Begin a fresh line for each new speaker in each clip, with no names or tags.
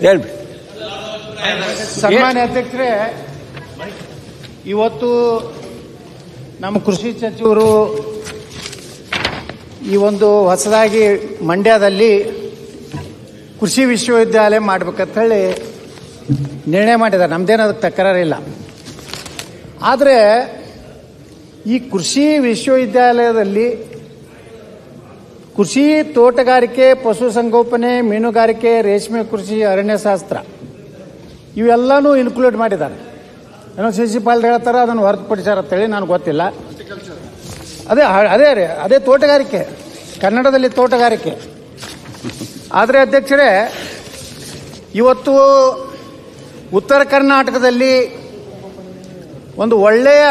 ಹೇಳ್ರಿ
ಸನ್ಮಾನ್ಯ ಅಧ್ಯಕ್ಷರೇ, ಇವತ್ತು ನಮ್ಮ ಕೃಷಿ ಸಚಿವರು ಈ ಒಂದು ಹೊಸದಾಗಿ ಮಂಡ್ಯದಲ್ಲಿ ಕೃಷಿ ವಿಶ್ವವಿದ್ಯಾಲಯ ಮಾಡ್ಬೇಕಂತ ಹೇಳಿ ನಿರ್ಣಯ ಮಾಡಿದ್ದಾರೆ. ನಮ್ದೇನು ಅದಕ್ಕೆ ತಕರಾರಿಲ್ಲ. ಆದರೆ ಈ ಕೃಷಿ ವಿಶ್ವವಿದ್ಯಾಲಯದಲ್ಲಿ ಕೃಷಿ ತೋಟಗಾರಿಕೆ ಪಶುಸಂಗೋಪನೆ ಮೀನುಗಾರಿಕೆ, ರೇಷ್ಮೆ ಕೃಷಿ ಅರಣ್ಯಶಾಸ್ತ್ರ ಇವೆಲ್ಲನೂ ಇನ್ಕ್ಲೂಡ್ ಮಾಡಿದ್ದಾರೆ. ಏನೋ ಸಿ ಸಿ ಪಾಲ್ ಹೇಳ್ತಾರೆ, ಅದನ್ನು ಹೊರತುಪಡಿಸ್ಯಾರ ಅಂತೇಳಿ ನನಗೆ ಗೊತ್ತಿಲ್ಲ. ಅದೇ ಅದೇ ರೀ, ಅದೇ ತೋಟಗಾರಿಕೆ. ಕನ್ನಡದಲ್ಲಿ ತೋಟಗಾರಿಕೆ. ಆದರೆ ಅಧ್ಯಕ್ಷರೇ, ಇವತ್ತು ಉತ್ತರ ಕರ್ನಾಟಕದಲ್ಲಿ ಒಂದು ಒಳ್ಳೆಯ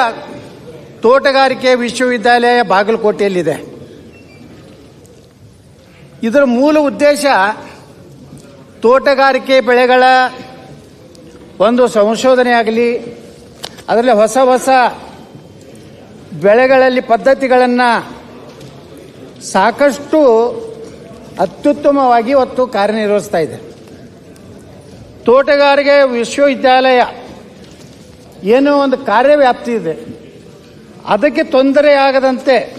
ತೋಟಗಾರಿಕೆ ವಿಶ್ವವಿದ್ಯಾಲಯ ಬಾಗಲಕೋಟೆಯಲ್ಲಿದೆ. ಇದರ ಮೂಲ ಉದ್ದೇಶ ತೋಟಗಾರಿಕೆ ಬೆಳೆಗಳ ಒಂದು ಸಂಶೋಧನೆ ಆಗಲಿ, ಅದರಲ್ಲಿ ಹೊಸ ಹೊಸ ಬೆಳೆಗಳಲ್ಲಿ ಪದ್ಧತಿಗಳನ್ನು ಸಾಕಷ್ಟು ಅತ್ಯುತ್ತಮವಾಗಿ ಒತ್ತು ಕಾರ್ಯನಿರ್ವಹಿಸ್ತಾ ಇದೆ. ತೋಟಗಾರಿಕೆ ವಿಶ್ವವಿದ್ಯಾಲಯ ಏನೋ ಒಂದು ಕಾರ್ಯವ್ಯಾಪ್ತಿ ಇದೆ. ಅದಕ್ಕೆ ತೊಂದರೆಯಾಗದಂತೆ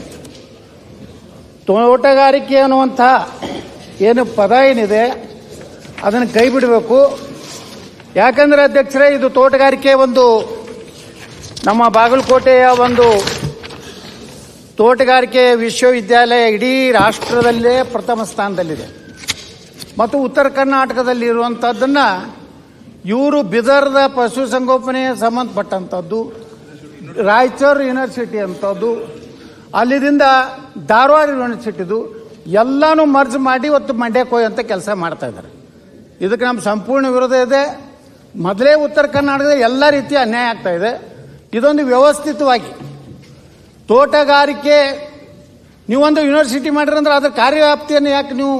ತೋಟಗಾರಿಕೆ ಅನ್ನುವಂಥ ಏನು ಪದ ಏನಿದೆ, ಅದನ್ನು ಕೈ ಬಿಡಬೇಕು. ಯಾಕಂದ್ರೆ ಅಧ್ಯಕ್ಷರೇ, ಇದು ತೋಟಗಾರಿಕೆ ಒಂದು ನಮ್ಮ ಬಾಗಲಕೋಟೆಯ ಒಂದು ತೋಟಗಾರಿಕೆ ವಿಶ್ವವಿದ್ಯಾಲಯ ಇಡೀ ರಾಷ್ಟ್ರದಲ್ಲೇ ಪ್ರಥಮ ಸ್ಥಾನದಲ್ಲಿದೆ. ಮತ್ತು ಉತ್ತರ ಕರ್ನಾಟಕದಲ್ಲಿ ಇರುವಂಥದ್ದನ್ನು ಇವರು ಬಿದರ್ದ ಪಶುಸಂಗೋಪನೆ ಸಂಬಂಧಪಟ್ಟಂಥದ್ದು ರಾಯಚೂರು ಯೂನಿವರ್ಸಿಟಿ ಅಂಥದ್ದು, ಅಲ್ಲಿದಿಂದ ಧಾರವಾಡ ಯೂನಿವರ್ಸಿಟಿದು ಎಲ್ಲನೂ ಮರ್ಜ್ ಮಾಡಿ ಇವತ್ತು ಮಂಡ್ಯಕ್ಕೆ ಅಂತ ಕೆಲಸ ಮಾಡ್ತಾ ಇದ್ದಾರೆ ಇದಕ್ಕೆ ನಮ್ಮ ಸಂಪೂರ್ಣ ವಿರೋಧ ಇದೆ. ಮೊದಲೇ ಉತ್ತರ ಕರ್ನಾಟಕದ ಎಲ್ಲ ರೀತಿಯ ಅನ್ಯಾಯ ಆಗ್ತಾ ಇದೆ. ಇದೊಂದು ವ್ಯವಸ್ಥಿತವಾಗಿ ತೋಟಗಾರಿಕೆ, ನೀವೊಂದು ಯೂನಿವರ್ಸಿಟಿ ಮಾಡಿರಂದ್ರೆ ಅದರ ಕಾರ್ಯವ್ಯಾಪ್ತಿಯನ್ನು ಯಾಕೆ ನೀವು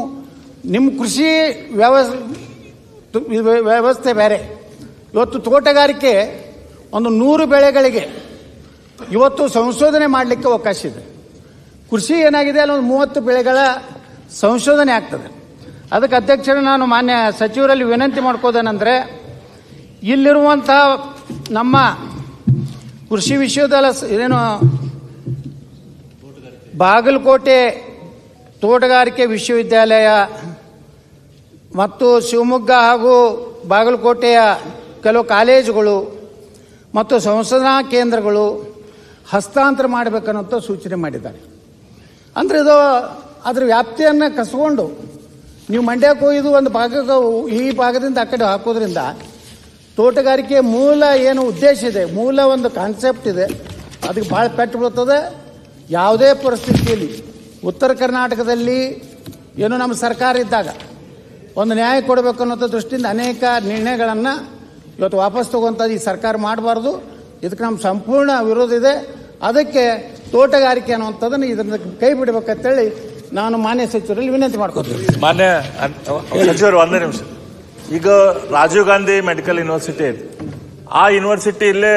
ನಿಮ್ಮ ಕೃಷಿ ವ್ಯವಸ್ ವ್ಯವಸ್ಥೆ ಬೇರೆ. ಇವತ್ತು ತೋಟಗಾರಿಕೆ ಒಂದು ನೂರು ಬೆಳೆಗಳಿಗೆ ಇವತ್ತು ಸಂಶೋಧನೆ ಮಾಡಲಿಕ್ಕೆ ಅವಕಾಶ ಇದೆ. ಕೃಷಿ ಏನಾಗಿದೆ? ಅಲ್ಲೊಂದು ಮೂವತ್ತು ಬೆಳೆಗಳ ಸಂಶೋಧನೆ ಆಗ್ತದೆ. ಅದಕ್ಕೆ ಅಧ್ಯಕ್ಷರು ನಾನು ಮಾನ್ಯ ಸಚಿವರಲ್ಲಿ ವಿನಂತಿ ಮಾಡ್ಕೋದೇನೆಂದರೆ ಇಲ್ಲಿರುವಂಥ ನಮ್ಮ ಕೃಷಿ ವಿಶ್ವವಿದ್ಯಾಲಯ ಏನು ಬಾಗಲಕೋಟೆ ತೋಟಗಾರಿಕೆ ವಿಶ್ವವಿದ್ಯಾಲಯ ಮತ್ತು ಶಿವಮೊಗ್ಗ ಹಾಗೂ ಬಾಗಲಕೋಟೆಯ ಕೆಲವು ಕಾಲೇಜುಗಳು ಮತ್ತು ಸಂಶೋಧನಾ ಕೇಂದ್ರಗಳು ಹಸ್ತಾಂತರ ಮಾಡಬೇಕನ್ನೋಂಥ ಸೂಚನೆ ಮಾಡಿದ್ದಾರೆ. ಅಂದರೆ ಇದು ಅದ್ರ ವ್ಯಾಪ್ತಿಯನ್ನು ಕಸ್ಕೊಂಡು ನೀವು ಮಂಡ್ಯಕ್ಕೆ ಹೋಗಿದ್ದು ಒಂದು ಭಾಗಕ್ಕೆ ಈ ಭಾಗದಿಂದ ಆ ಕಡೆ ಹಾಕೋದ್ರಿಂದ ತೋಟಗಾರಿಕೆ ಮೂಲ ಏನು ಉದ್ದೇಶ ಇದೆ, ಮೂಲ ಒಂದು ಕಾನ್ಸೆಪ್ಟ್ ಇದೆ, ಅದಕ್ಕೆ ಭಾಳ ಪೆಟ್ಟು ಬೀಳ್ತದೆ. ಯಾವುದೇ ಪರಿಸ್ಥಿತಿಯಲ್ಲಿ ಉತ್ತರ ಕರ್ನಾಟಕದಲ್ಲಿ ಏನು ನಮ್ಮ ಸರ್ಕಾರ ಇದ್ದಾಗ ಒಂದು ನ್ಯಾಯ ಕೊಡಬೇಕು ಅನ್ನೋ ದೃಷ್ಟಿಯಿಂದ ಅನೇಕ ನಿರ್ಣಯಗಳನ್ನು ಇವತ್ತು ವಾಪಸ್ ತಗೊಂಥದ್ದು ಈ ಸರ್ಕಾರ ಮಾಡಬಾರ್ದು. ಇದಕ್ಕೆ ನಮ್ಮ ಸಂಪೂರ್ಣ ವಿರೋಧ ಇದೆ. ಅದಕ್ಕೆ ತೋಟಗಾರಿಕೆ ಅನ್ನುವಂಥದ್ದನ್ನು ಇದರಿಂದ ಕೈ ಬಿಡಬೇಕಂತೇಳಿ ನಾನು ಮಾನ್ಯ ಸಚಿವರಲ್ಲಿ ವಿನಂತಿ ಮಾಡ್ಕೊತೀನಿ.
ಮಾನ್ಯ ಸಚಿವರು ಒಂದೇ ನಿಮಿಷ. ಈಗ ರಾಜೀವ್ ಗಾಂಧಿ ಮೆಡಿಕಲ್ ಯೂನಿವರ್ಸಿಟಿ ಇದೆ. ಆ ಯೂನಿವರ್ಸಿಟಿ ಇಲ್ಲೇ